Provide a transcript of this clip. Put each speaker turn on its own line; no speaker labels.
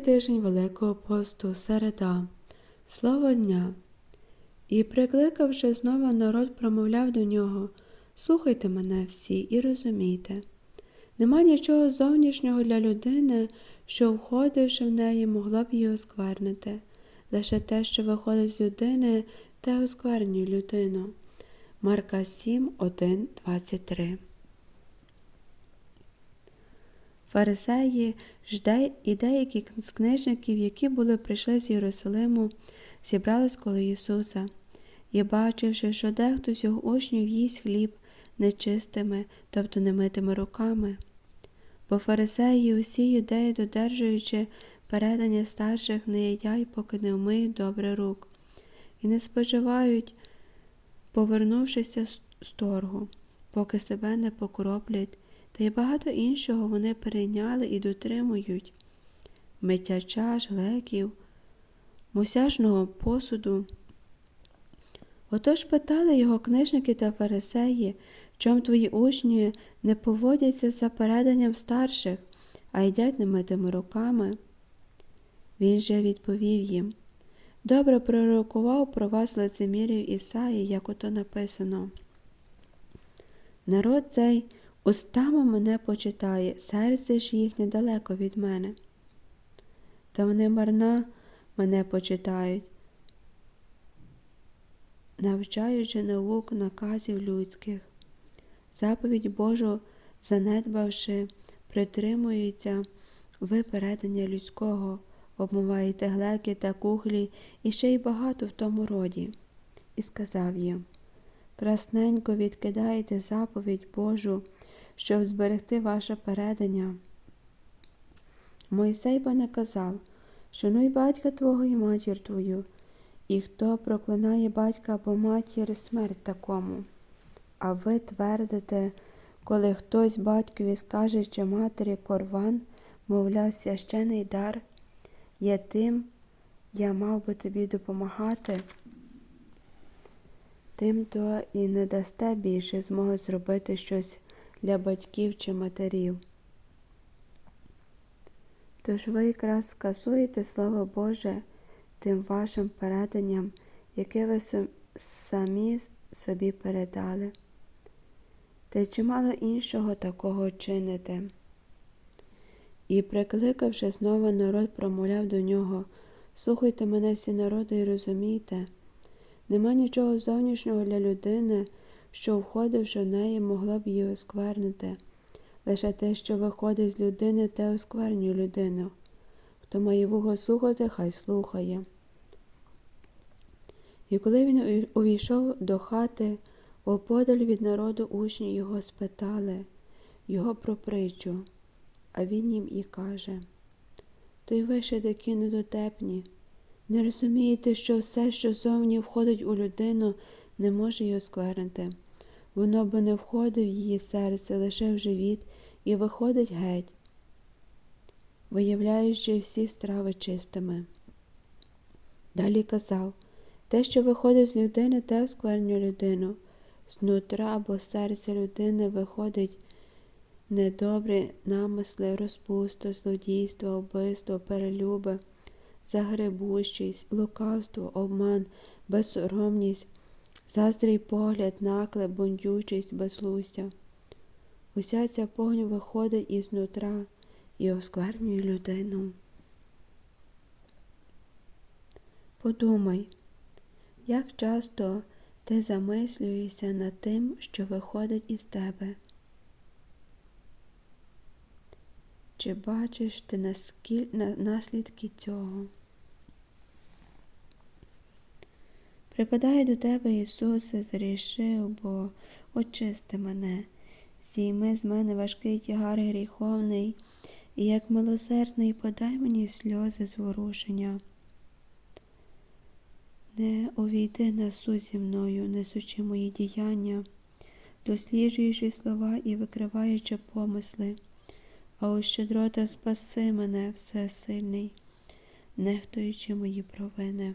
Тиждень Великого посту, середа, слово дня. І, прикликавши знову народ, промовляв до нього Слухайте мене всі і розумійте. Нема нічого зовнішнього для людини, що, входивши в неї, могло б її осквернити. Лише те, що виходить з людини, те осквернює людину. Марка 7, 1, 23 Фарисеї жде і деякі з книжників, які були прийшли з Єрусалиму, зібрались коло Ісуса, і, бачивши, що дехто з його учнів їсть хліб нечистими, тобто немитими руками. Бо фарисеї усі юдеї, додержуючи передання старших, не їдять, поки не вмиють добре рук, і не споживають, повернувшися з торгу, поки себе не покроплять та й багато іншого вони перейняли і дотримують миття чаш, глеків, мусяжного посуду. Отож питали його книжники та фарисеї, чом твої учні не поводяться за переданням старших, а їдять немитими руками. Він же відповів їм Добре пророкував про вас лицемірів Ісаї, як ото написано. Народ цей Устами мене почитає, серце ж їх недалеко від мене. Та вони марна мене почитають, навчаючи наук наказів людських. Заповідь Божу, занедбавши, притримуються ви передання людського, обмиваєте глеки та кухлі і ще й багато в тому роді. І сказав їм Красненько відкидаєте заповідь Божу щоб зберегти ваше передання. Мойсей бо наказав Шануй батька твого і матір твою, і хто проклинає батька або матір смерть такому. А ви твердите, коли хтось батькові скаже, чи матері корван, мовляв, священий дар, є тим, я мав би тобі допомагати, тим то і не дасте більше змоги зробити щось для батьків чи матерів. Тож ви якраз скасуєте Слово Боже тим вашим переданням, яке ви самі собі передали, та й чимало іншого такого чините. І, прикликавши знову народ, промовляв до нього Слухайте мене всі народи і розумійте, нема нічого зовнішнього для людини що, входивши в неї, могло б її осквернити. Лише те, що виходить з людини, те осквернює людину. Хто має вухо слухати, хай слухає. І коли він увійшов до хати, оподаль від народу учні його спитали його про притчу, а він їм і каже То й ви ще такі недотепні. Не розумієте, що все, що зовні входить у людину, не може її осквернити. Воно би не входить в її серце лише в живіт і виходить геть, виявляючи всі страви чистими. Далі казав те, що виходить з людини, те осквернює людину, з нутра або серця людини виходить недобрі намисли, розпусто, злодійство, вбивство, перелюби, загребущість, лукавство, обман, безсоромність заздрий погляд, наклеп, бундючість, безлустя. Уся ця погню виходить із нутра і осквернює людину. Подумай, як часто ти замислюєшся над тим, що виходить із тебе. Чи бачиш ти наслідки цього? Припадає до тебе, Ісусе, зрішив, бо очисти мене, зійми з мене важкий тягар гріховний, і як милосердний подай мені сльози зворушення. Не увійди на зі мною, несучи мої діяння, досліджуючи слова і викриваючи помисли, а у щедрота спаси мене, всесильний, нехтуючи мої провини.